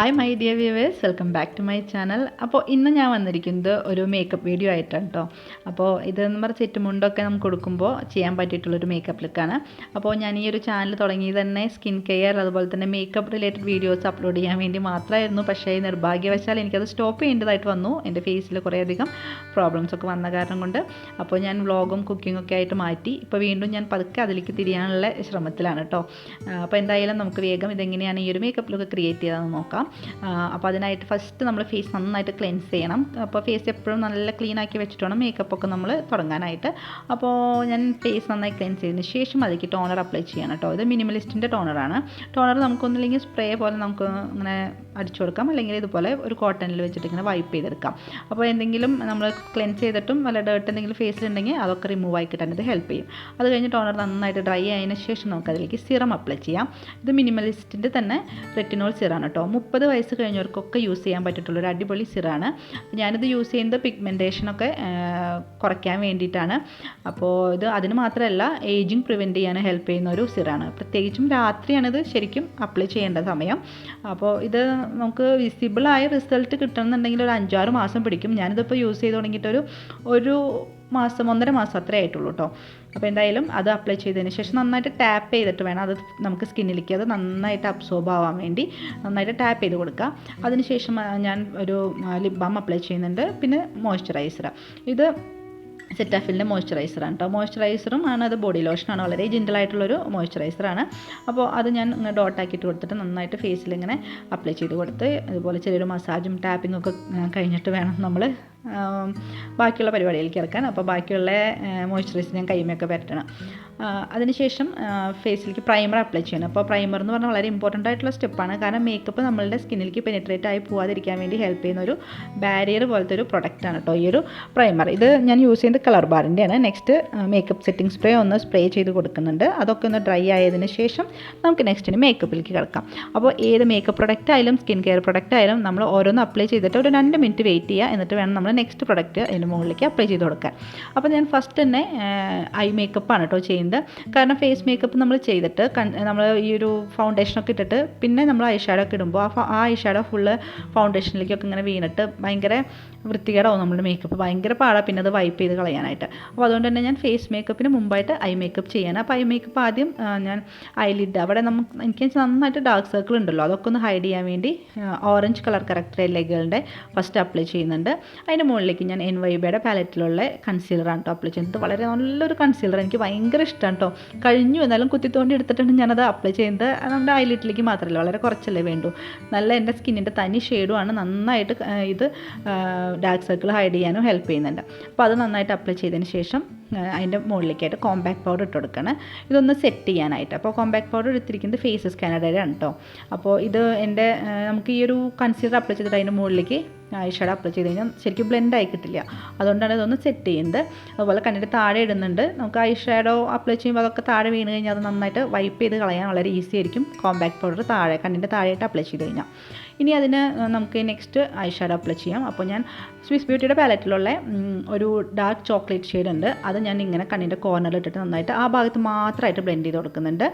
Hi my dear viewers welcome back to my channel അപ്പോൾ ഇന്ന് ഞാൻ വന്നിരിക്കുന്നത് ഒരു മേക്കപ്പ് വീഡിയോ ആയിട്ടാണ് കേട്ടോ അപ്പോൾ ഇതെന്ന് പറഞ്ഞ ചുറ്റുമുണ്ടൊക്കെ നമുക്ക് കൊടുക്കുമ്പോൾ ചെയ്യാൻ പറ്റിയിട്ടുള്ളൊരു മേക്കപ്പ് ലുക്കാണ് അപ്പോൾ ഞാൻ ഈ ഒരു ചാനൽ തുടങ്ങി തന്നെ സ്കിൻ കെയർ അതുപോലെ തന്നെ മേക്കപ്പ് റിലേറ്റഡ് വീഡിയോസ് അപ്ലോഡ് ചെയ്യാൻ വേണ്ടി മാത്രമായിരുന്നു പക്ഷേ നിർഭാഗ്യവശാൽ എനിക്കത് സ്റ്റോപ്പ് ചെയ്യേണ്ടതായിട്ട് വന്നു. എന്റെ ഫേസിൽ കുറേയധികം പ്രോബ്ലംസ് ഒക്കെ വന്ന കാരണം കൊണ്ട്. അപ്പോൾ ഞാൻ വ്ളോഗും കുക്കിംഗ് ഒക്കെ ആയിട്ട് മാറ്റി. ഇപ്പോൾ വീണ്ടും ഞാൻ പതുക്കെ അതിലേക്ക് തിരിയാനുള്ള ശ്രമത്തിലാണ് കേട്ടോ അപ്പോൾ എന്തായാലും നമുക്ക് വേഗം ഇതെങ്ങനെയാണ് ഈ ഒരു മേക്കപ്പ് ലുക്ക് ക്രിയേറ്റ് ചെയ്തതെന്ന് നോക്കാം. അപ്പോൾ അതിനായിട്ട് ഫസ്റ്റ് നമ്മൾ ഫേസ് നന്നായിട്ട് ക്ലെൻസ് ചെയ്യണം. അപ്പോൾ ഫേസ് എപ്പോഴും നല്ല ക്ലീൻ ആക്കി വെച്ചിട്ട് വേണം മേക്കപ്പ് ഒക്കെ നമ്മൾ തുടങ്ങാനായിട്ട്. അപ്പോൾ ഞാൻ ഫേസ് നന്നായി ക്ലെൻസ് ചെയ്തതിന് ശേഷം അതിലേക്ക് ടോണർ അപ്ലൈ ചെയ്യണം കേട്ടോ ഇത് മിനിമലിസ്റ്റിന്റെ ടോണറാണ് ടോണർ നമുക്കൊന്നില്ലെങ്കിൽ സ്പ്രേ പോലെ നമുക്ക് ഇങ്ങനെ അടിച്ചു കൊടുക്കാം. അല്ലെങ്കിൽ ഇതുപോലെ ഒരു കോട്ടണിൽ വെച്ചിട്ട് ഇങ്ങനെ വൈപ്പ് ചെയ്തെടുക്കാം. അപ്പോൾ എന്തെങ്കിലും നമ്മൾ ക്ലെൻസ് ചെയ്തിട്ടും വല്ല ഡേർട്ട് എന്തെങ്കിലും ഫേസിലുണ്ടെങ്കിൽ അതൊക്കെ റിമൂവ് ആയി കിട്ടാൻ ഇത് ഹെൽപ്പ് ചെയ്യും. അത് കഴിഞ്ഞ് ടോണർ നന്നായിട്ട് ഡ്രൈ ആയതിനു ശേഷം നമുക്ക് അതിലേക്ക് സിറം അപ്ലൈ ചെയ്യാം. ഇത് മിനിമലിസ്റ്റിന്റെ തന്നെ റെറ്റിനോൾ സിറാണ് കേട്ടോ മുപ്പത് വയസ്സ് കഴിഞ്ഞവർക്കൊക്കെ യൂസ് ചെയ്യാൻ പറ്റിയിട്ടുള്ള ഒരു അടിപൊളി സിറാണ്. ഞാനിത് യൂസ് ചെയ്യുന്നത് പിഗ്മെന്റേഷനൊക്കെ കുറയ്ക്കാൻ വേണ്ടിയിട്ടാണ്. അപ്പോൾ ഇത് അതിന് മാത്രമല്ല ഏജിങ് പ്രിവെന്റ് ചെയ്യാൻ ഹെൽപ്പ് ചെയ്യുന്ന ഒരു സിറാണ്. പ്രത്യേകിച്ചും രാത്രിയാണിത് ശരിക്കും അപ്ലൈ ചെയ്യേണ്ട സമയം. അപ്പോൾ ഇത് നമുക്ക് വിസിബിളായ റിസൾട്ട് കിട്ടണമെന്നുണ്ടെങ്കിൽ ഒരു അഞ്ചാറ് മാസം പിടിക്കും. ഞാനിതിപ്പോൾ യൂസ് ചെയ്ത് തുടങ്ങിയിട്ടൊരു ഒരു മാസം ഒന്നര മാസം അത്രേ ആയിട്ടുള്ളൂ കേട്ടോ അപ്പോൾ എന്തായാലും അത് അപ്ലൈ ചെയ്തതിന് ശേഷം നന്നായിട്ട് ടാപ്പ് ചെയ്തിട്ട് വേണം അത് നമുക്ക് സ്കിന്നിലേക്ക് അത് നന്നായിട്ട് അബ്സോർബ് ആവാൻ വേണ്ടി നന്നായിട്ട് ടാപ്പ് ചെയ്ത് കൊടുക്കുക. അതിനുശേഷം ഞാൻ ഒരു ലിപ് ബാം അപ്ലൈ ചെയ്യുന്നുണ്ട്. പിന്നെ മോയ്സ്ചറൈസർ ഇത് സെറ്റാഫിലിന്റെ മോയ്സ്ചറൈസറാണ് കേട്ടോ മോയ്സ്ചറൈസറും ആണ് അത് ബോഡി ലോഷനാണ് വളരെ ജെന്റലായിട്ടുള്ളൊരു മോയ്സ്ചറൈസറാണ് അപ്പോൾ അത് ഞാൻ ഡോട്ടാക്കിയിട്ട് കൊടുത്തിട്ട് നന്നായിട്ട് ഫേസിൽ ഇങ്ങനെ അപ്ലൈ ചെയ്ത് കൊടുത്ത് അതുപോലെ ചെറിയൊരു മസാജും ടാപ്പിംഗ് ഒക്കെ കഴിഞ്ഞിട്ട് വേണം നമ്മൾ ബാക്കിയുള്ള പരിപാടിയിലേക്ക് ഇറക്കാൻ. അപ്പോൾ ബാക്കിയുള്ള മോയ്സ്ചറൈസർ ഞാൻ കൈമയൊക്കെ പരട്ടണം അതിനുശേഷം ഫേസിലേക്ക് പ്രൈമർ അപ്ലൈ ചെയ്യണം. അപ്പോൾ പ്രൈമർ എന്ന് പറഞ്ഞാൽ വളരെ ഇമ്പോർട്ടന്റ് ആയിട്ടുള്ള സ്റ്റെപ്പാണ്. കാരണം മേക്കപ്പ് നമ്മളുടെ സ്കിന്നിലേക്ക് പെനിട്രേറ്റ് ആയി പോകാതിരിക്കാൻ വേണ്ടി ഹെൽപ്പ് ചെയ്യുന്ന ഒരു ബാരിയർ പോലത്തെ ഒരു പ്രൊഡക്റ്റാണ് കേട്ടോ ഈ ഒരു പ്രൈമർ ഇത് ഞാൻ യൂസ് ചെയ്യുന്നത് കളർ ബാറിന്റെയാണ് നെക്സ്റ്റ് മേക്കപ്പ് സെറ്റിംഗ് സ്പ്രേ ഒന്ന് സ്പ്രേ ചെയ്ത് കൊടുക്കുന്നുണ്ട്. അതൊക്കെ ഒന്ന് ഡ്രൈ ആയതിനു ശേഷം നമുക്ക് നെക്സ്റ്റിന് മേക്കപ്പിലേക്ക് കിടക്കാം. അപ്പോൾ ഏത് മേക്കപ്പ് പ്രൊഡക്റ്റ് ആയാലും സ്കിൻ കെയർ പ്രൊഡക്റ്റ് ആയാലും നമ്മൾ ഓരോന്ന് അപ്ലൈ ചെയ്തിട്ട് ഒരു രണ്ട് മിനിറ്റ് വെയിറ്റ് ചെയ്യുക. എന്നിട്ട് വേണം നമ്മൾ നെക്സ്റ്റ് പ്രൊഡക്റ്റ് അതിന്റെ മുകളിലേക്ക് അപ്ലൈ ചെയ്ത് കൊടുക്കാൻ. അപ്പോൾ ഞാൻ ഫസ്റ്റ് തന്നെ ഐ മേക്കപ്പാണ് കേട്ടോ ചെയ്യുന്നത്. കാരണം ഫേസ് മേക്കപ്പ് നമ്മൾ ചെയ്തിട്ട് നമ്മൾ ഈ ഒരു ഫൗണ്ടേഷനൊക്കെ ഇട്ടിട്ട് പിന്നെ നമ്മൾ ഐ ഷാഡോ ഒക്കെ ഇടുമ്പോൾ ആ ആ ഐ ഷാഡോ ഫുള്ള് ഫൗണ്ടേഷനിലേക്കൊക്കെ ഇങ്ങനെ വീണിട്ട് ഭയങ്കര വൃത്തികേടാവും നമ്മുടെ മേക്കപ്പ് ഭയങ്കര പാടാണ് പിന്നെ അത് വൈപ്പ് ചെയ്ത് കളയാനായിട്ട്. അപ്പോൾ അതുകൊണ്ട് തന്നെ ഞാൻ ഫേസ് മേക്കപ്പിന് മുമ്പായിട്ട് ഐ മേക്കപ്പ് ചെയ്യാൻ അപ്പോൾ ഐ മേക്കപ്പ് ആദ്യം ഞാൻ ഐലിഡ് അവിടെ നമുക്ക് എനിക്ക് നന്നായിട്ട് ഡാർക്ക് സർക്കിൾ ഉണ്ടല്ലോ. അതൊക്കെ ഒന്ന് ഹൈഡ് ചെയ്യാൻ വേണ്ടി ഓറഞ്ച് കളർ കറക്റ്റ് ലെഗുകളുടെ ഫസ്റ്റ് അപ്ലൈ ചെയ്യുന്നുണ്ട്. അതിന്റെ മുകളിലേക്ക് ഞാൻ എൻ വൈ ബിയുടെ പാലറ്റിലുള്ള കൺസീലറാണ് കേട്ടോ അപ്ലൈ ചെയ്യുന്നത്. വളരെ നല്ലൊരു കൺസീലർ എനിക്ക് ഭയങ്കര ഇഷ്ടമാണ് കേട്ടോ കഴിഞ്ഞു എന്നാലും കുത്തിത്തോണ്ടി എടുത്തിട്ടാണ് ഞാനത് അപ്ലൈ ചെയ്യുന്നത്. നമ്മുടെ ഐലിറ്റിലേക്ക് മാത്രമല്ല വളരെ കുറച്ചല്ലേ വേണ്ടു. നല്ല എന്റെ സ്കിന്നിന്റെ തനി ഷെയ്ഡുമാണ് നന്നായിട്ട് ഇത് ഡാർക്ക് സർക്കിൾ ഹൈഡ് ചെയ്യാനും ഹെൽപ്പ് ചെയ്യുന്നുണ്ട്. അപ്പോൾ അത് നന്നായിട്ട് അപ്ലൈ ചെയ്തതിന് ശേഷം അതിന്റെ മുകളിലേക്കായിട്ട് കോമ്പാക്ട് പൗഡർ ഇട്ട് കൊടുക്കണം. ഇതൊന്ന് സെറ്റ് ചെയ്യാനായിട്ട്. അപ്പോൾ കോമ്പാക്ട് പൗഡർ എടുത്തിരിക്കുന്നത് ഫേസ് കാനഡയുടെ ആണ് കേട്ടോ അപ്പോൾ ഇത് എന്റെ നമുക്ക് ഈ ഒരു കൺസീലർ അപ്ലൈ ചെയ്തിട്ട് അതിന്റെ മുകളിലേക്ക് ഐഷാഡോ അപ്ലൈ ചെയ്ത് കഴിഞ്ഞാൽ ശരിക്കും ബ്ലെൻഡ് ആയി കിട്ടില്ല. അതുകൊണ്ടാണ് ഇതൊന്ന് സെറ്റ് ചെയ്യുന്നത്. അതുപോലെ കണ്ണിന്റെ താഴെ ഇടുന്നുണ്ട്. നമുക്ക് ഐ ഐഷാഡോ അപ്ലൈ ചെയ്യുമ്പോൾ അതൊക്കെ താഴെ വീണ് കഴിഞ്ഞാൽ അത് നന്നായിട്ട് വൈപ്പ് ചെയ്ത് കളയാൻ വളരെ ഈസി ആയിരിക്കും. കോമ്പാക്ട് പൗഡർ താഴെ കണ്ണിന്റെ താഴെയായിട്ട് അപ്ലൈ ചെയ്ത് കഴിഞ്ഞാൽ. ഇനി അതിന് നമുക്ക് നെക്സ്റ്റ് ഐ ഷാഡോ അപ്ലൈ ചെയ്യാം. അപ്പോൾ ഞാൻ സ്വിസ് ബ്യൂട്ടിയുടെ പാലറ്റിലുള്ള ഒരു ഡാർക്ക് ചോക്ലേറ്റ് ഷെയ്ഡ് ഉണ്ട്. അത് ഞാൻ ഇങ്ങനെ കണ്ണിന്റെ കോർണറിൽ ഇട്ടിട്ട് നന്നായിട്ട് ആ ഭാഗത്ത് മാത്രമായിട്ട് ബ്ലെൻഡ് ചെയ്ത് കൊടുക്കുന്നുണ്ട്.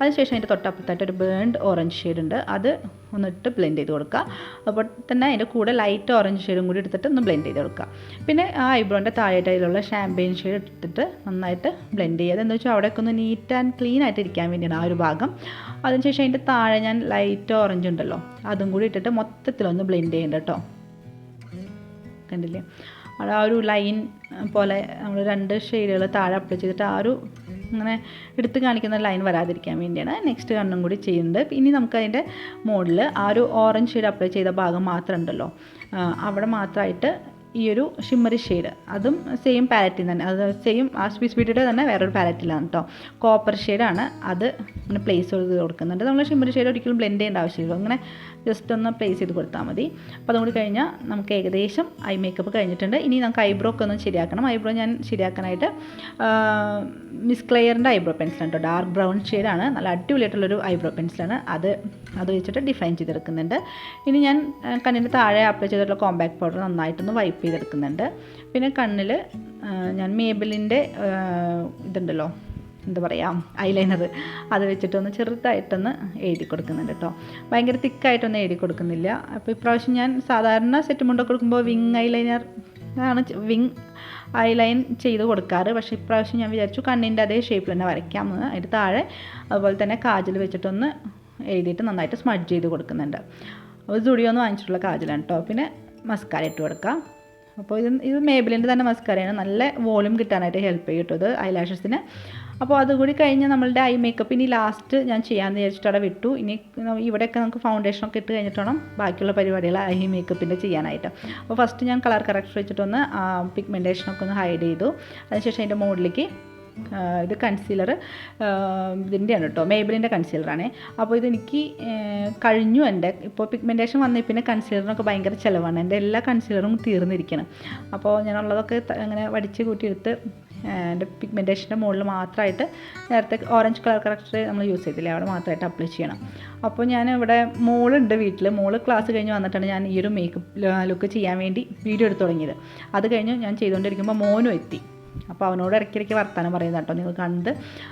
അതിനുശേഷം അതിന്റെ തൊട്ടപ്പുറത്തായിട്ട് ഒരു ബേൺഡ് ഓറഞ്ച് ഷെയ്ഡ് ഉണ്ട്. അത് ഒന്നിട്ട് ബ്ലെൻഡ് ചെയ്ത് കൊടുക്കുക. അപ്പോൾ തന്നെ അതിന്റെ കൂടെ ലൈറ്റ് ഓറഞ്ച് ഷെയ്ഡും കൂടി എടുത്തിട്ട് ഒന്ന് ബ്ലെൻഡ് ചെയ്ത് കൊടുക്കുക. പിന്നെ ആ ഐബ്രോന്റെ താഴെയായിട്ടുള്ള ഷാമ്പെയിൻ ഷെയ്ഡ് എടുത്തിട്ട് നന്നായിട്ട് ബ്ലെൻഡ് ചെയ്യുക. അതെന്ന് വെച്ചാൽ അവിടെയൊക്കെ ഒന്ന് നീറ്റ് ആൻഡ് ക്ലീൻ ആയിട്ട് ഇരിക്കാൻ വേണ്ടിയാണ് ആ ഒരു ഭാഗം. അതിനുശേഷം അതിന്റെ താഴെ ഞാൻ ലൈറ്റ് ഓറഞ്ച് ഉണ്ടല്ലോ അതും കൂടി ഇട്ടിട്ട് മൊത്തത്തിലൊന്ന് ബ്ലെൻഡ് ചെയ്യേണ്ട കേട്ടോ. കണ്ടില്ലേ? അവിടെ ആ ഒരു ലൈൻ പോലെ നമ്മൾ രണ്ട് ഷെയ്ഡുകൾ താഴെ അപ്ലൈ ചെയ്തിട്ട് ആ ഒരു അങ്ങനെ എടുത്ത് കാണിക്കുന്ന ലൈൻ വരാതിരിക്കാൻ വേണ്ടിയാണ് നെക്സ്റ്റ് കണ്ണും കൂടി ചെയ്യുന്നത്. ഇനി നമുക്ക് അതിന്റെ മുകളിൽ ആ ഒരു ഓറഞ്ച് ഷെയ്ഡ് അപ്ലൈ ചെയ്ത ഭാഗം മാത്രം ഉണ്ടല്ലോ. അവിടെ മാത്രമായിട്ട് ഈ ഒരു ഷിമ്മറി ഷെയ്ഡ് അതും സെയിം പാലറ്റിൽ തന്നെ. അത് സെയിം ആ സ്പീസ് ബ്യൂട്ടിയുടെ തന്നെ വേറൊരു പാലറ്റിലാണ് കേട്ടോ കോപ്പർ ഷെയ്ഡാണ് അത് ഇങ്ങനെ പ്ലേസ് ചെയ്ത് കൊടുക്കുന്നുണ്ട്. നമ്മൾ ഷിമ്മറി ഷെയ്ഡ് ഒരിക്കലും ബ്ലെൻഡ് ചെയ്യേണ്ട ആവശ്യമില്ല. അങ്ങനെ ജസ്റ്റ് ഒന്ന് പ്ലേസ് ചെയ്ത് കൊടുത്താൽ മതി. അപ്പോൾ അതുകൊണ്ട് കഴിഞ്ഞാൽ നമുക്ക് ഏകദേശം ഐ മേക്കപ്പ് കഴിഞ്ഞിട്ടുണ്ട്. ഇനി നമുക്ക് ഐബ്രോ ഒക്കെ ഒന്ന് ശരിയാക്കണം. ഐബ്രോ ഞാൻ ശരിയാക്കാനായിട്ട് മിസ് ക്ലെയറിന്റെ ഐബ്രോ പെൻസിലാണ് കേട്ടോ ഡാർക്ക് ബ്രൗൺ ഷെയ്ഡാണ് നല്ല അടിപൊളിയായിട്ടുള്ളൊരു ഐബ്രോ പെൻസിലാണ് അത് അത് വെച്ചിട്ട് ഡിഫൈൻ ചെയ്തെടുക്കുന്നുണ്ട്. ഇനി ഞാൻ കണ്ണിന്റെ താഴെ അപ്ലൈ ചെയ്തിട്ടുള്ള കോമ്പാക്ട് പൗഡർ നന്നായിട്ടൊന്ന് വൈപ്പ് ചെയ്തെടുക്കുന്നുണ്ട്. പിന്നെ കണ്ണിൽ ഞാൻ മേബിലിന്റെ ഇതുണ്ടല്ലോ എന്താ പറയുക ഐലൈനർ അത് വെച്ചിട്ടൊന്ന് ചെറുതായിട്ടൊന്ന് എഴുതി കൊടുക്കുന്നുണ്ട് കേട്ടോ ഭയങ്കര തിക്കായിട്ടൊന്നും എഴുതി കൊടുക്കുന്നില്ല. അപ്പോൾ ഇപ്രാവശ്യം ഞാൻ സാധാരണ സെറ്റ് മുണ്ടൊക്കെ കൊടുക്കുമ്പോൾ വിങ് ഐലൈനർ ആണ് വിങ് ഐലൈൻ ചെയ്ത് കൊടുക്കാറ്. പക്ഷേ ഇപ്രാവശ്യം ഞാൻ വിചാരിച്ചു കണ്ണിന്റെ അതേ ഷേപ്പിൽ തന്നെ വരയ്ക്കാമെന്ന് അതിന് താഴെ അതുപോലെ തന്നെ കാജൽ വെച്ചിട്ടൊന്ന് എഴുതിയിട്ട് നന്നായിട്ട് സ്മഡ്ജ് ചെയ്ത് കൊടുക്കുന്നുണ്ട്. അപ്പോൾ സ്റ്റുഡിയോന്ന് വാങ്ങിച്ചിട്ടുള്ള കാജലാണ് കേട്ടോ പിന്നെ മസ്കാര ഇട്ട് കൊടുക്കാം. അപ്പോൾ ഇത് ഇത് മേബിലിന്റെ തന്നെ മസ്കാരയാണ് നല്ല വോളിയം കിട്ടാനായിട്ട് ഹെൽപ്പ് ചെയ്യും കേട്ടോ ഇത് ഐലാഷസിന് അപ്പോൾ അതുകൂടി കഴിഞ്ഞ് നമ്മളുടെ ഐ മേക്കപ്പ് ഇനി ലാസ്റ്റ് ഞാൻ ചെയ്യാമെന്ന് വിചാരിച്ചിട്ട് അവിടെ വിട്ടു. ഇനി ഇവിടെയൊക്കെ നമുക്ക് ഫൗണ്ടേഷനൊക്കെ ഇട്ട് കഴിഞ്ഞിട്ട് വേണം ബാക്കിയുള്ള പരിപാടികൾ ഐ മേക്കപ്പിന്റെ ചെയ്യാനായിട്ട്. അപ്പോൾ ഫസ്റ്റ് ഞാൻ കളർ കറക്ഷൻ വെച്ചിട്ടൊന്ന് പിഗ്മെന്റേഷനൊക്കെ ഒന്ന് ഹൈഡ് ചെയ്തു. അതിനുശേഷം അതിന്റെ മുകളിലേക്ക് ഇത് കൺസീലർ ഇതിന്റെയാണ് കേട്ടോ മേബിളിന്റെ കൺസീലറാണേ അപ്പോൾ ഇതെനിക്ക് കഴിഞ്ഞു എന്റെ. ഇപ്പോൾ പിഗ്മെന്റേഷൻ വന്നേ പിന്നെ കൺസീലറിനൊക്കെ ഭയങ്കര ചിലവാണ്. എന്റെ എല്ലാ കൺസീലറും തീർന്നിരിക്കണം. അപ്പോൾ ഞാനുള്ളതൊക്കെ അങ്ങനെ വടിച്ച് കൂട്ടിയെടുത്ത് എന്റെ പിഗ്മെന്റേഷന്റെ മുകളിൽ മാത്രമായിട്ട് നേരത്തെ ഓറഞ്ച് കളർ കറക്ടർ നമ്മൾ യൂസ് ചെയ്തില്ലേ അവിടെ മാത്രമായിട്ട് അപ്ലൈ ചെയ്യണം. അപ്പോൾ ഞാൻ ഇവിടെ മോളുണ്ട് വീട്ടിൽ മോൾ ക്ലാസ് കഴിഞ്ഞ് വന്നിട്ടാണ് ഞാൻ ഈ ഒരു മേക്കപ്പ് ലുക്ക് ചെയ്യാൻ വേണ്ടി വീഡിയോ എടുത്ത് തുടങ്ങിയത്. അത് കഴിഞ്ഞ് ഞാൻ ചെയ്തുകൊണ്ടിരിക്കുമ്പോൾ മോനും എത്തി. അപ്പോൾ അവനോട് ഇടയ്ക്കിടയ്ക്ക് വർത്താനം പറയുന്നത് കേട്ടോ നിങ്ങൾ കണ്ട്.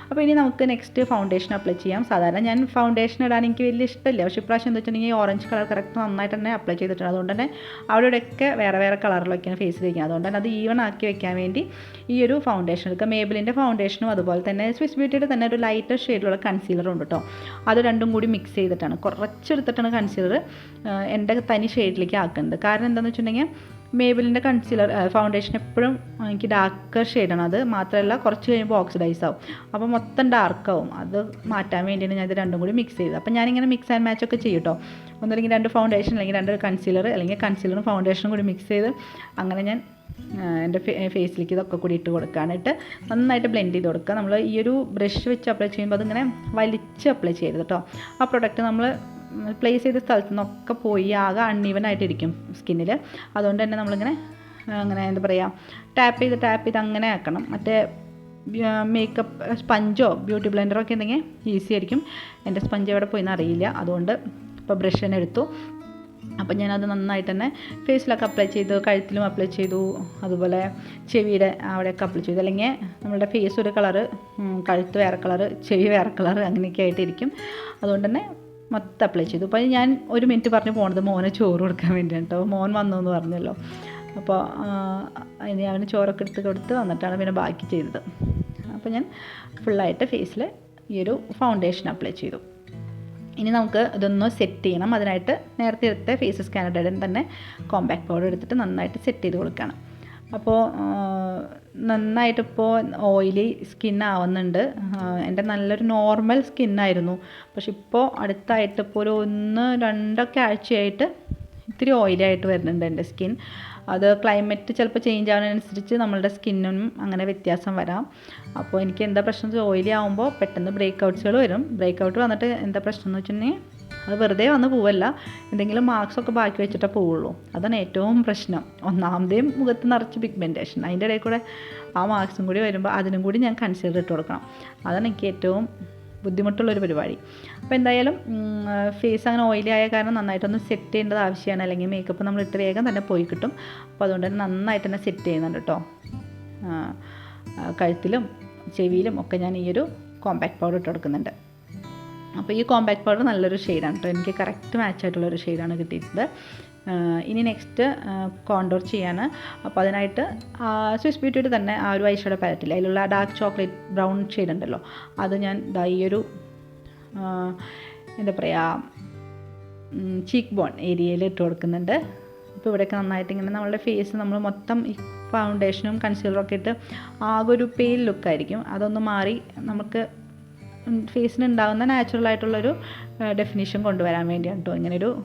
അപ്പോൾ ഇനി നമുക്ക് നെക്സ്റ്റ് ഫൗണ്ടേഷൻ അപ്ലൈ ചെയ്യാം. സാധാരണ ഞാൻ ഫൗണ്ടേഷൻ ഇടാൻ എനിക്ക് വലിയ ഇഷ്ടമില്ല. പക്ഷേ ഇപ്രാവശ്യം എന്താ വെച്ചിട്ടുണ്ടെങ്കിൽ ഓറഞ്ച് കളർ കറക്റ്റ് നന്നായിട്ട് തന്നെ അപ്ലൈ ചെയ്തിട്ടുണ്ട്. അതുകൊണ്ട് തന്നെ അവിടെ വേറെ വേറെ കളറിലൊക്കെയാണ് ഫേസ് വയ്ക്കുന്നത് അതുകൊണ്ട് തന്നെ അത് ഈവൺ ആക്കി വെക്കാൻ വേണ്ടി ഈ ഒരു ഫൗണ്ടേഷൻ എടുക്കുക മേബിലിന്റെ ഫൗണ്ടേഷനും അതുപോലെ തന്നെ സ്വിസ് ബ്യൂട്ടിയുടെ തന്നെ ഒരു ലൈറ്റർ ഷെയ്ഡിലുള്ള കൺസീലർ ഉണ്ട് കേട്ടോ. അത് രണ്ടും കൂടി മിക്സ് ചെയ്തിട്ടാണ്. കുറച്ചെടുത്തിട്ടാണ് കൺസീലർ എന്റെ തനി ഷെയ്ഡിലേക്ക് ആക്കുന്നത്. കാരണം എന്താണെന്ന് വെച്ചിട്ടുണ്ടെങ്കിൽ മേബിലിന്റെ കൺസീലർ ഫൗണ്ടേഷൻ എപ്പോഴും എനിക്ക് ഡാർക്കർ ഷെയ്ഡാണ് അത് മാത്രമല്ല കുറച്ച് കഴിയുമ്പോൾ ഓക്സിഡൈസ് ആവും. അപ്പോൾ മൊത്തം ഡാർക്കാവും അത് മാറ്റാൻ വേണ്ടിയാണ് ഞാൻ ഇത് രണ്ടും കൂടി മിക്സ് ചെയ്തത്. അപ്പോൾ ഞാനിങ്ങനെ മിക്സ് ആൻഡ് മാച്ച് ഒക്കെ ചെയ്യും കേട്ടോ ഒന്നല്ലെങ്കിൽ രണ്ട് ഫൗണ്ടേഷൻ അല്ലെങ്കിൽ രണ്ട് കൺസീലർ അല്ലെങ്കിൽ കൺസീലറും ഫൗണ്ടേഷനും കൂടി മിക്സ് ചെയ്ത് അങ്ങനെ ഞാൻ എന്റെ ഫേസിലേക്ക് ഇതൊക്കെ കൂടി ഇട്ട് കൊടുക്കാനായിട്ട് നന്നായിട്ട് ബ്ലെൻഡ് ചെയ്ത് കൊടുക്കുക. നമ്മൾ ഈ ഒരു ബ്രഷ് വെച്ച് അപ്ലൈ ചെയ്യുമ്പോൾ അതിങ്ങനെ വലിച്ച് അപ്ലൈ ചെയ്യരുത് കേട്ടോ ആ പ്രൊഡക്റ്റ് നമ്മൾ പ്ലേസ് ചെയ്ത സ്ഥലത്തു നിന്നൊക്കെ പോയി ആകെ അൺഈവൻ ആയിട്ടിരിക്കും സ്കിന്നിൽ അതുകൊണ്ട് തന്നെ നമ്മളിങ്ങനെ അങ്ങനെ എന്താ പറയുക ടാപ്പ് ചെയ്ത് ടാപ്പ് ചെയ്ത് അങ്ങനെ ആക്കണം. മറ്റേ മേക്കപ്പ് സ്പഞ്ചോ ബ്യൂട്ടി ബ്ലെൻഡറോ ഒക്കെ ഉണ്ടെങ്കിൽ ഈസി ആയിരിക്കും. എന്റെ സ്പഞ്ച് എവിടെ പോയി അറിയില്ല. അതുകൊണ്ട് ഇപ്പോൾ ബ്രഷ് തന്നെ എടുത്തു. അപ്പം ഞാനത് നന്നായിട്ട് തന്നെ ഫേസിലൊക്കെ അപ്ലൈ ചെയ്തു കഴുത്തിലും അപ്ലൈ ചെയ്തു. അതുപോലെ ചെവിയുടെ അവിടെയൊക്കെ അപ്ലൈ ചെയ്തു. അല്ലെങ്കിൽ നമ്മളുടെ ഫേസ് ഒരു കളറ് കഴുത്ത് വേറെ കളറ് ചെവി വേറെ കളറ് അങ്ങനെയൊക്കെ ആയിട്ടിരിക്കും. അതുകൊണ്ട് തന്നെ മൊത്തം അപ്ലൈ ചെയ്തു. അപ്പോൾ ഞാൻ ഒരു മിനിറ്റ് പറഞ്ഞ് പോണത് മോനെ ചോറ് കൊടുക്കാൻ വേണ്ടിയാണ് കേട്ടോ മോൻ വന്നു എന്ന് പറഞ്ഞല്ലോ അപ്പോൾ ഇനി അവന് ചോറൊക്കെ എടുത്ത് കൊടുത്ത് വന്നിട്ടാണ് പിന്നെ ബാക്കി ചെയ്തത്. അപ്പോൾ ഞാൻ ഫുള്ളായിട്ട് ഫേസിൽ ഈ ഒരു ഫൗണ്ടേഷൻ അപ്ലൈ ചെയ്തു. ഇനി നമുക്ക് ഇതൊന്ന് സെറ്റ് ചെയ്യണം. അതിനായിട്ട് നേരത്തെ എടുത്ത ഫേസ് സ്കാനറുടെ തന്നെ കോമ്പാക്ട് പൗഡർ എടുത്തിട്ട് നന്നായിട്ട് സെറ്റ് ചെയ്ത് കൊടുക്കണം. അപ്പോൾ നന്നായിട്ടിപ്പോൾ ഓയിലി സ്കിൻ ആവുന്നുണ്ട്. എന്റെ നല്ലൊരു നോർമൽ സ്കിന്നായിരുന്നു പക്ഷെ ഇപ്പോൾ അടുത്തായിട്ട് ഇപ്പോൾ ഒരു ഒന്ന് രണ്ടൊക്കെ ആഴ്ചയായിട്ട് ഇത്തിരി ഓയിലി ആയിട്ട് വരുന്നുണ്ട് എന്റെ സ്കിൻ അത് ക്ലൈമറ്റ് ചിലപ്പോൾ ചേഞ്ച് ആവുന്നതിനനുസരിച്ച് നമ്മളുടെ സ്കിന്നും അങ്ങനെ വ്യത്യാസം വരാം. അപ്പോൾ എനിക്ക് എന്താ പ്രശ്നം? ഓയിലി ആകുമ്പോൾ പെട്ടെന്ന് ബ്രേക്ക് ഔട്ട്സുകൾ വരും. ബ്രേക്ക് ഔട്ട് വന്നിട്ട് എന്താ പ്രശ്നം എന്ന് വെച്ചിട്ടുണ്ടെങ്കിൽ അത് വെറുതെ വന്ന് പോവല്ല. എന്തെങ്കിലും മാർക്സ് ഒക്കെ ബാക്കി വെച്ചിട്ടേ പോവുള്ളൂ. അതാണ് ഏറ്റവും പ്രശ്നം. ഒന്നാമതേയും മുഖത്ത് നിറച്ച് പിഗ്മെന്റേഷൻ അതിന്റെ ഇടയിൽ കൂടെ ആ മാർക്സും കൂടി വരുമ്പോൾ അതിനും കൂടി ഞാൻ കൺസിഡർ ഇട്ട് കൊടുക്കണം. അതാണ് എനിക്ക് ഏറ്റവും ബുദ്ധിമുട്ടുള്ളൊരു പരിപാടി. അപ്പോൾ എന്തായാലും ഫേസ് അങ്ങനെ ഓയിലി ആയ കാരണം നന്നായിട്ടൊന്ന് സെറ്റ് ചെയ്യേണ്ടത് ആവശ്യമാണ് അല്ലെങ്കിൽ മേക്കപ്പ് നമ്മൾ ഇട്ട് വേഗം തന്നെ പോയി കിട്ടും. അപ്പോൾ അതുകൊണ്ട് തന്നെ നന്നായിട്ട് തന്നെ സെറ്റ് ചെയ്യുന്നുണ്ട് കേട്ടോ കഴുത്തിലും ചെവിയിലും ഒക്കെ ഞാൻ ഈ ഒരു കോമ്പാക്ട് പൗഡർ ഇട്ട് കൊടുക്കുന്നുണ്ട്. അപ്പോൾ ഈ കോമ്പാക്ട് പൗഡർ നല്ലൊരു ഷെയ്ഡാണ് കേട്ടോ എനിക്ക് കറക്റ്റ് മാച്ച് ആയിട്ടുള്ളൊരു ഷെയ്ഡാണ് കിട്ടിയിട്ടുള്ളത് ഇനി നെക്സ്റ്റ് കോണ്ടോർ ചെയ്യാണ്. അപ്പോൾ അതിനായിട്ട് സ്വിസ് ബ്യൂട്ടിയുടെ തന്നെ ആ ഒരു ഐഷയുടെ പാലറ്റിൽ അതിലുള്ള ഡാർക്ക് ചോക്ലേറ്റ് ബ്രൗൺ ഷെയ്ഡ് ഉണ്ടല്ലോ. അത് ഞാൻ ഈ ഒരു എന്താ പറയുക ചീക്ക് ബോൺ ഏരിയയിൽ ഇട്ട് കൊടുക്കുന്നുണ്ട്. അപ്പോൾ ഇവിടെയൊക്കെ നന്നായിട്ട് ഇങ്ങനെ നമ്മളുടെ ഫേസ് നമ്മൾ മൊത്തം ഈ ഫൗണ്ടേഷനും കൺസീലറും ഒക്കെ ഇട്ട് ആകെ ഒരു പെയിൽ ലുക്കായിരിക്കും അതൊന്ന് മാറി നമുക്ക് ഫേസിന് ഉണ്ടാകുന്ന നാച്ചുറൽ ആയിട്ടുള്ളൊരു ഡെഫിനിഷൻ കൊണ്ടുവരാൻ വേണ്ടിയാണ് കേട്ടോ ഒരു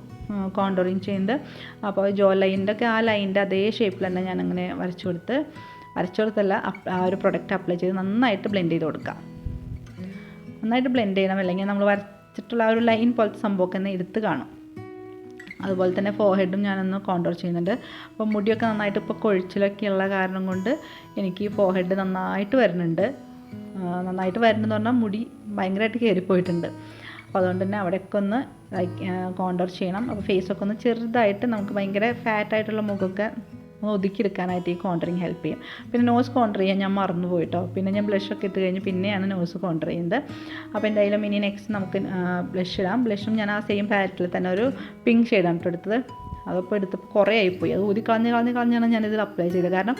കോണ്ടോറിങ് ചെയ്യുന്നത്. അപ്പോൾ ജോ ലൈനിന്റെ ഒക്കെ ആ ലൈനിന്റെ അതേ ഷേപ്പിൽ തന്നെ ഞാൻ അങ്ങനെ വരച്ചു കൊടുത്ത് വരച്ചു കൊടുത്തല്ല ആ ഒരു പ്രൊഡക്റ്റ് അപ്ലൈ ചെയ്ത് നന്നായിട്ട് ബ്ലെൻഡ് ചെയ്ത് കൊടുക്കാം നന്നായിട്ട് ബ്ലെൻഡ് ചെയ്യണം. അല്ലെങ്കിൽ നമ്മൾ വരച്ചിട്ടുള്ള ആ ഒരു ലൈൻ പോലത്തെ സംഭവമൊക്കെ തന്നെ എടുത്ത് കാണും. അതുപോലെ തന്നെ ഫോഹെഡും ഞാനൊന്ന് കോണ്ടോർ ചെയ്യുന്നുണ്ട്. അപ്പോൾ മുടിയൊക്കെ നന്നായിട്ട് ഇപ്പോൾ കൊഴിച്ചിലൊക്കെ ഉള്ള കാരണം കൊണ്ട് എനിക്ക് ഫോഹെഡ് നന്നായിട്ട് വരുന്നുണ്ട് നന്നായിട്ട് വരണമെന്ന് പറഞ്ഞാൽ മുടി ഭയങ്കരമായിട്ട് കയറിപ്പോയിട്ടുണ്ട് അപ്പോൾ അതുകൊണ്ട് തന്നെ അവിടെയൊക്കെ ഒന്ന് കോണ്ടർ ചെയ്യണം. അപ്പോൾ ഫേസൊക്കെ ഒന്ന് ചെറുതായിട്ട് നമുക്ക് ഭയങ്കര ഫാറ്റായിട്ടുള്ള മുഖമൊക്കെ ഒന്ന് ഒതുക്കിയെടുക്കാനായിട്ട് ഈ കോണ്ടറിങ് ഹെൽപ്പ് ചെയ്യും. പിന്നെ നോസ് കോണ്ടർ ചെയ്യാൻ ഞാൻ മറന്നു പോയിട്ടോ. പിന്നെ ഞാൻ ബ്ലഷൊക്കെ ഇട്ട് കഴിഞ്ഞ് പിന്നെയാണ് നോസ് കോണ്ടർ ചെയ്യുന്നത്. അപ്പോൾ എന്തായാലും ഇനി നെക്സ്റ്റ് നമുക്ക് ബ്ലഷ് ഇടാം. ബ്ലഷും ഞാൻ ആ സെയിം പാലറ്റിൽ തന്നെ ഒരു പിങ്ക് ഷെയ്ഡാണ് കേട്ടോ എടുത്തത്. അതപ്പോൾ എടുത്തപ്പോൾ കുറേ ആയിപ്പോയി അത് ഊതി കളഞ്ഞ് കളഞ്ഞ് കളഞ്ഞാണ് ഞാനിതിൽ അപ്ലൈ ചെയ്തത്. കാരണം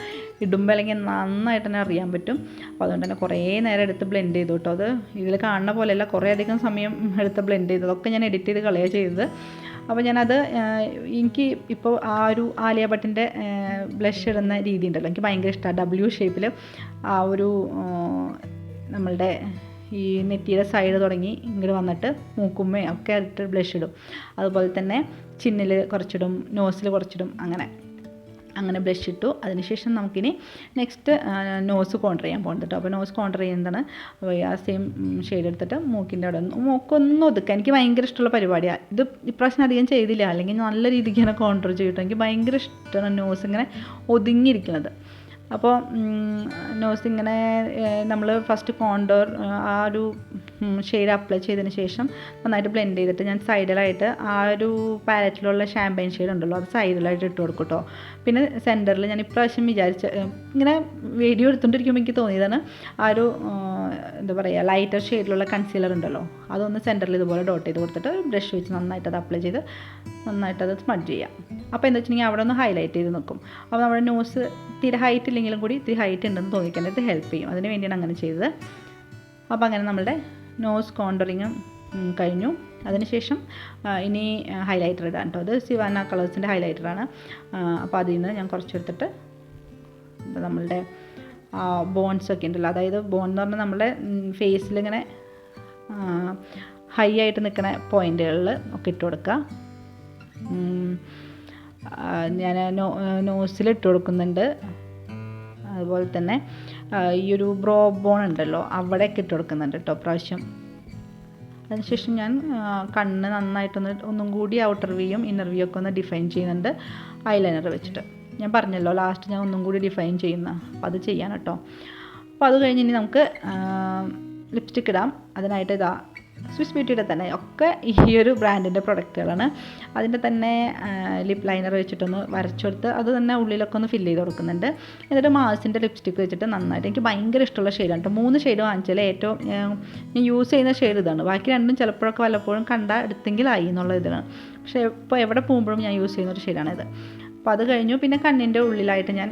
ഇടുമ്പോൾ അല്ലെങ്കിൽ നന്നായിട്ട് തന്നെ അറിയാൻ പറ്റും. അപ്പോൾ അതുകൊണ്ട് തന്നെ കുറേ നേരം എടുത്ത് ബ്ലെൻഡ് ചെയ്തു കേട്ടോ അത് ഇതിൽ കാണുന്ന പോലെയല്ല കുറേ അധികം സമയം എടുത്ത് ബ്ലെൻഡ് ചെയ്തു. അതൊക്കെ ഞാൻ എഡിറ്റ് ചെയ്ത് കളയുക ചെയ്തത്. അപ്പോൾ ഞാനത് എനിക്ക് ഇപ്പോൾ ആ ഒരു ആലിയ ഭട്ടിന്റെ ബ്ലഷ് ഇടുന്ന രീതി ഉണ്ടല്ലോ. എനിക്ക് ഭയങ്കര ഇഷ്ടമാണ് ഡബ്ല്യു ഷേപ്പിൽ ആ ഒരു നമ്മളുടെ ഈ നെറ്റിയുടെ സൈഡ് തുടങ്ങി ഇങ്ങോട്ട് വന്നിട്ട് മൂക്കുമ്മയും ഒക്കെ ഇട്ട് ബ്ലഷ് ഇടും. അതുപോലെ തന്നെ ചിന്നിൽ കുറച്ചിടും നോസിൽ കുറച്ചിടും അങ്ങനെ. അങ്ങനെ ബ്ലഷ് ഇട്ടു. അതിനുശേഷം നമുക്കിനി നെക്സ്റ്റ് നോസ് കോണ്ടർ ചെയ്യാൻ പോകുന്നത് കേട്ടോ അപ്പോൾ നോസ് കോണ്ടർ ചെയ്യുന്നതാണ്. ആ സെയിം ഷെയ്ഡ് എടുത്തിട്ട് മൂക്കിന്റെ അവിടെ മൂക്കൊന്നും ഒതുക്കുക. എനിക്ക് ഭയങ്കര ഇഷ്ടമുള്ള പരിപാടിയാണ് ഇത് ഇപ്രാവശ്യം അധികം ചെയ്തില്ല. അല്ലെങ്കിൽ നല്ല രീതിക്ക് ഇങ്ങനെ കോണ്ടർ ചെയ്തിട്ട് എനിക്ക് ഭയങ്കര ഇഷ്ടമാണ് നോസ് ഇങ്ങനെ ഒതുങ്ങിയിരിക്കുന്നത്. അപ്പോൾ നോസ് ഇങ്ങനെ നമ്മൾ ഫസ്റ്റ് കോണ്ടോർ ആ ഒരു ഷെയ്ഡ് അപ്ലൈ ചെയ്തതിന് ശേഷം നന്നായിട്ട് ബ്ലെൻഡ് ചെയ്തിട്ട് ഞാൻ സൈഡിലായിട്ട് ആ ഒരു പാലറ്റിലുള്ള ഷാമ്പയിൻ ഷെയ്ഡ് ഉണ്ടല്ലോ അത് സൈഡിലായിട്ട് ഇട്ട് കൊടുക്കും കേട്ടോ പിന്നെ സെന്ററിൽ ഞാൻ ഇപ്രാവശ്യം വിചാരിച്ച ഇങ്ങനെ വീഡിയോ എടുത്തുകൊണ്ടിരിക്കുമ്പോൾ എനിക്ക് തോന്നിയതാണ് ആ ഒരു എന്താ പറയുക ലൈറ്റർ ഷെയ്ഡിലുള്ള കൺസീലർ ഉണ്ടല്ലോ അതൊന്ന് സെന്ററിൽ ഇതുപോലെ ഡോട്ട് ചെയ്ത് കൊടുത്തിട്ട് ബ്രഷ് വെച്ച് നന്നായിട്ട് അത് അപ്ലൈ ചെയ്ത് നന്നായിട്ട് അത് സ്മഡ് ചെയ്യാം. അപ്പോൾ എന്താ വെച്ചിട്ടുണ്ടെങ്കിൽ അവിടെ ഒന്ന് ഹൈലൈറ്റ് ചെയ്ത് നിൽക്കും അപ്പോൾ നമ്മുടെ നോസ് തീരെ ഹൈറ്റ് ഇല്ലെങ്കിലും കൂടി ഇത്തിരി ഹൈറ്റ് ഉണ്ടെന്ന് തോന്നിക്കാനായിട്ട് ഹെൽപ്പ് ചെയ്യും. അതിന് വേണ്ടിയാണ് അങ്ങനെ ചെയ്തത്. അപ്പോൾ അങ്ങനെ നമ്മളുടെ നോസ് കോണ്ടറിങ്ങും കഴിഞ്ഞു. അതിനുശേഷം ഇനി ഹൈലൈറ്റർ ഇടാൻ കേട്ടോ അത് സിവാന കളേഴ്സിന്റെ ഹൈലൈറ്ററാണ് അപ്പോൾ അതിൽ നിന്ന് ഞാൻ കുറച്ചെടുത്തിട്ട് നമ്മളുടെ ബോൺസ് ഒക്കെ ഉണ്ടല്ലോ. അതായത് ബോൺ എന്ന് പറഞ്ഞാൽ നമ്മുടെ ഫേസിലിങ്ങനെ ഹൈ ആയിട്ട് നിൽക്കുന്ന പോയിന്റുകളിൽ ഒക്കെ ഇട്ട് കൊടുക്കുക ഞാൻ നോസിൽ ഇട്ട് കൊടുക്കുന്നുണ്ട്. അതുപോലെ തന്നെ ഈ ഒരു ബ്രോ ബോൺ ഉണ്ടല്ലോ അവിടെയൊക്കെ ഇട്ട് കൊടുക്കുന്നുണ്ട് കേട്ടോ പ്രാവശ്യം. അതിനുശേഷം ഞാൻ കണ്ണ് നന്നായിട്ടൊന്ന് ഒന്നും കൂടി ഔട്ടർ വ്യൂയും ഇന്നർ വ്യൂ ഒക്കെ ഒന്ന് ഡിഫൈൻ ചെയ്യുന്നുണ്ട് ഐലൈനർ വെച്ചിട്ട്. ഞാൻ പറഞ്ഞല്ലോ ലാസ്റ്റ് ഞാൻ ഒന്നും കൂടി ഡിഫൈൻ ചെയ്യുന്ന അപ്പം അത് ചെയ്യാൻ കേട്ടോ അപ്പോൾ അത് കഴിഞ്ഞ് ഇനി നമുക്ക് ലിപ്സ്റ്റിക് ഇടാം. അതിനായിട്ട് ഇതാ സ്വിസ് ബ്യൂട്ടിയുടെ തന്നെ ഒക്കെ ഈ ഒരു ബ്രാൻഡിന്റെ പ്രൊഡക്റ്റുകളാണ്. അതിന്റെ തന്നെ ലിപ് ലൈനർ വെച്ചിട്ടൊന്ന് വരച്ചെടുത്ത് അത് തന്നെ ഉള്ളിലൊക്കെ ഒന്ന് ഫില്ല് ചെയ്ത് കൊടുക്കുന്നുണ്ട്. എന്നിട്ട് മാസിന്റെ ലിപ്സ്റ്റിക്ക് വെച്ചിട്ട് നന്നായിട്ട് എനിക്ക് ഭയങ്കര ഇഷ്ടമുള്ള ഷെയ്ഡാണ് കേട്ടോ മൂന്ന് ഷെയ്ഡ് വാങ്ങിച്ചാൽ ഏറ്റവും ഞാൻ യൂസ് ചെയ്യുന്ന ഷെയ്ഡ് ഇതാണ്. ബാക്കി രണ്ടും ചിലപ്പോഴൊക്കെ വല്ലപ്പോഴും കണ്ട എടുത്തെങ്കിലായി എന്നുള്ള ഇതാണ് പക്ഷേ ഇപ്പോൾ എവിടെ പോകുമ്പോഴും ഞാൻ യൂസ് ചെയ്യുന്ന ഒരു ഷെയ്ഡാണിത് അപ്പോൾ അത് കഴിഞ്ഞു. പിന്നെ കണ്ണിന്റെ ഉള്ളിലായിട്ട് ഞാൻ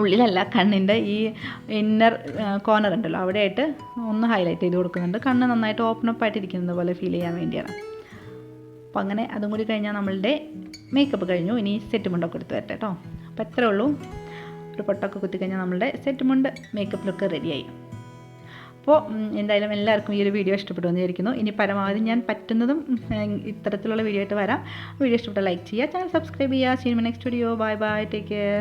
ഉള്ളിലല്ല കണ്ണിന്റെ ഈ ഇന്നർ കോർണർ ഉണ്ടല്ലോ അവിടെയായിട്ട് ഒന്ന് ഹൈലൈറ്റ് ചെയ്ത് കൊടുക്കുന്നുണ്ട്. കണ്ണ് നന്നായിട്ട് ഓപ്പൺ അപ്പ് ആയിട്ട് ഇരിക്കുന്നത് പോലെ ഫീൽ ചെയ്യാൻ വേണ്ടിയാണ്. അപ്പോൾ അങ്ങനെ അതും കൂടി കഴിഞ്ഞാൽ നമ്മളുടെ മേക്കപ്പ് കഴിഞ്ഞു. ഇനി സെറ്റ് മുണ്ടൊക്കെ എടുത്ത് വരട്ടെ കേട്ടോ അപ്പോൾ എത്ര ഉള്ളൂ. ഒരു പൊട്ടൊക്കെ കുത്തി കഴിഞ്ഞാൽ നമ്മളുടെ സെറ്റ് മുണ്ട് മേക്കപ്പ് ലുക്ക് റെഡിയായി അപ്പോൾ എന്തായാലും എല്ലാവർക്കും ഈ ഒരു വീഡിയോ ഇഷ്ടപ്പെട്ടു എന്ന് വിചാരിക്കുന്നു. ഇനി പരമാവധി ഞാൻ പറ്റുന്നതും ഇത്തരത്തിലുള്ള വീഡിയോ ആയിട്ട് വരാം. വീഡിയോ ഇഷ്ടപ്പെട്ട ലൈക്ക് ചെയ്യുക ചാനൽ സബ്സ്ക്രൈബ് ചെയ്യുക. See you in next video bye bye take care